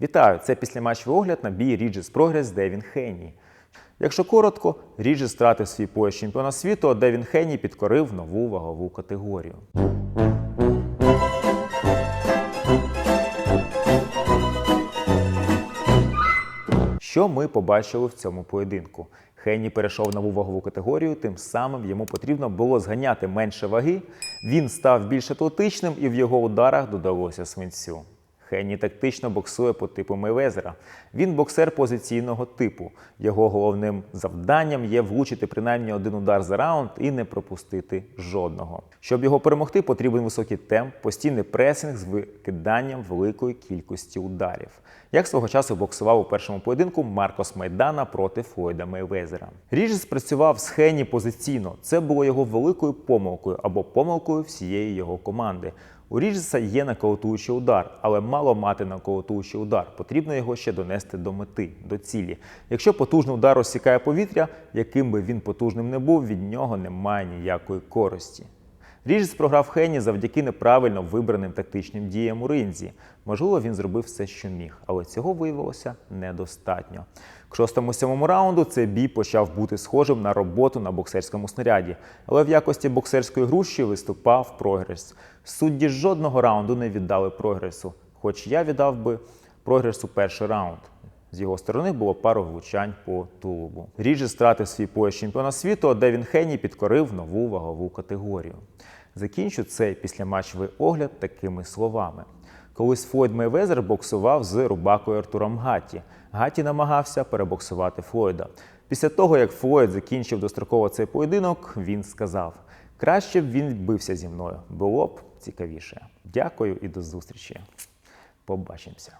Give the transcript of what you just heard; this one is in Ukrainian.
Вітаю! Це післяматчевий огляд на бій Ріджес Прогрес Девін Хенні. Якщо коротко, Ріджес втратив свій пояс чемпіона світу, а Девін Хенні підкорив нову вагову категорію. Що ми побачили в цьому поєдинку? Хенні перейшов нову вагову категорію, тим самим йому потрібно було зганяти менше ваги. Він став більш атлетичним і в його ударах додалося свинцю. Хенні тактично боксує по типу Мейвезера. Він боксер позиційного типу. Його головним завданням є влучити принаймні один удар за раунд і не пропустити жодного. Щоб його перемогти, потрібен високий темп, постійний пресинг з викиданням великої кількості ударів. Як свого часу боксував у першому поєдинку Маркос Майдана проти Флойда Мейвезера. Ріджес працював з Хенні позиційно. Це було його великою помилкою або помилкою всієї його команди. У Ріджеса є нокаутуючий удар, але мало мати нокаутуючий удар. Потрібно його ще донести до мети, до цілі. Якщо потужний удар розсікає повітря, яким би він потужним не був, від нього немає ніякої користі. Ріджес програв Хенні завдяки неправильно вибраним тактичним діям у ринзі. Можливо, він зробив все, що міг, але цього виявилося недостатньо. К шостому-сьомому раунду цей бій почав бути схожим на роботу на боксерському снаряді, але в якості боксерської груші виступав прогрес. Судді жодного раунду не віддали прогресу, хоч я віддав би прогресу перший раунд. З його сторони було пару влучань по тулубу. Ріджес стратив свій пояс чемпіона світу, а Девін Хенні підкорив нову вагову категорію. Закінчу цей післяматчевий огляд такими словами. Колись Флойд Мейвезер боксував з рубакою Артуром Гатті. Гатті намагався перебоксувати Флойда. Після того, як Флойд закінчив достроково цей поєдинок, він сказав: краще б він бився зі мною, було б цікавіше. Дякую і до зустрічі. Побачимося.